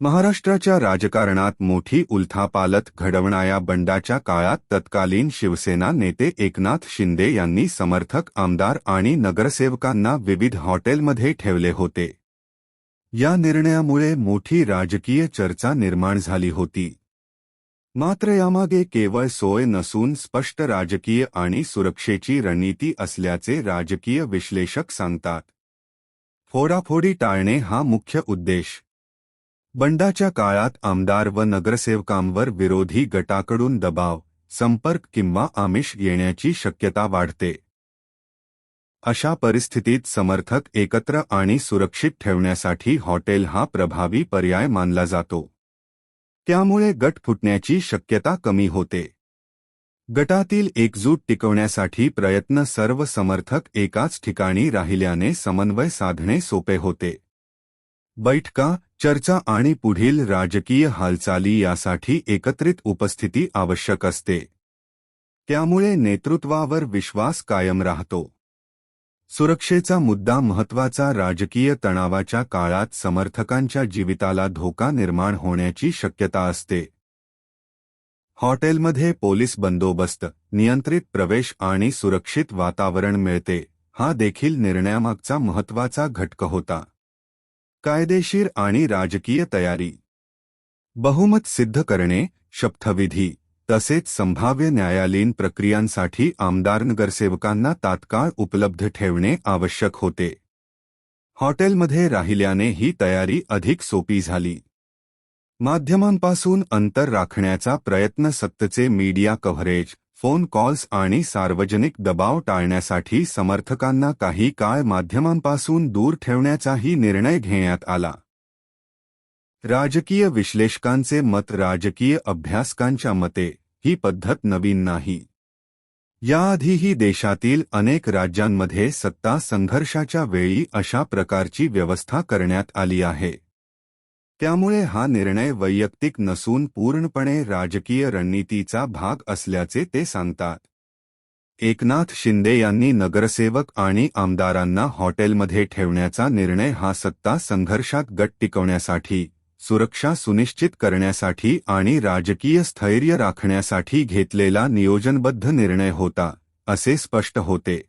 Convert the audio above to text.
महाराष्ट्राच्या राजकारणात मोठी उलथापालथ घडवणाऱ्या बंडाच्या काळात तत्कालीन शिवसेना नेते एकनाथ शिंदे यांनी समर्थक आमदार आणि नगरसेवकांना विविध हॉटेलमध्ये ठेवले होते. या निर्णयामुळे मोठी राजकीय चर्चा निर्माण झाली होती. मात्र यामागे केवळ सोय नसून स्पष्ट राजकीय आणि सुरक्षेची रणनीती असल्याचे राजकीय विश्लेषक सांगतात. फोडाफोडी टाळणे हा मुख्य उद्देश. बंडाच्या काळात आमदार व नगरसेवकांवर विरोधी गटाकडून दबाव संपर्क किंवा आमिष येण्याची शक्यता वाढते. अशा परिस्थितीत समर्थक एकत्र आणि सुरक्षित ठेवण्यासाठी हॉटेल हा प्रभावी पर्याय मानला जातो. त्यामुळे गट फुटण्याची शक्यता कमी होते. गटातील एकजूट टिकवण्यासाठी प्रयत्न सर्व समर्थक एकाच ठिकाणी राहिल्याने समन्वय साधणे सोपे होते. बैठका चर्चा आणि पुढील राजकीय हालचाली यासाठी एकत्रित उपस्थिती आवश्यक असते. त्यामुळे नेतृत्वावर विश्वास कायम राहतो. सुरक्षेचा मुद्दा महत्त्वाचा राजकीय तणावाच्या काळात समर्थकांच्या जीविताला धोका निर्माण होण्याची शक्यता असते. हॉटेलमध्ये पोलीस बंदोबस्त नियंत्रित प्रवेश आणि सुरक्षित वातावरण मिळते हा देखील निर्णयामागचा महत्त्वाचा घटक होता. कायदेशीर आणि राजकीय तयारी. बहुमत सिद्ध करणे शपथविधी तसेच संभाव्य न्यायालयीन प्रक्रियांसाठी आमदार नगरसेवकांना तात्काळ उपलब्ध ठेवणे आवश्यक होते. हॉटेलमध्ये राहिल्याने ही तयारी अधिक सोपी झाली. माध्यमांपासून अंतर राखण्याचा प्रयत्न सक्तचे मीडिया कव्हरेज फोन कॉल्स आणि सार्वजनिक दबाव टाळण्यासाठी समर्थकांना काही काळ माध्यमांपासून दूर ठेवण्याचाही निर्णय घेण्यात आला. राजकीय विश्लेषकांचे मत राजकीय अभ्यासकांच्या मते ही पद्धत नवीन नाही. याआधीही देशातील अनेक राज्यांमध्ये सत्ता संघर्षाच्या वेळी अशा प्रकारची व्यवस्था करण्यात आली आहे. त्यामुळे हा निर्णय वैयक्तिक नसून पूर्णपणे राजकीय रणनीतीचा भाग असल्याचे ते सांगतात. एकनाथ शिंदे यांनी नगरसेवक आणि आमदारांना हॉटेलमध्ये ठेवण्याचा निर्णय हा सत्ता संघर्षात गट टिकवण्यासाठी सुरक्षा सुनिश्चित करण्यासाठी आणि राजकीय स्थैर्य राखण्यासाठी घेतलेला नियोजनबद्ध निर्णय होता असे स्पष्ट होते.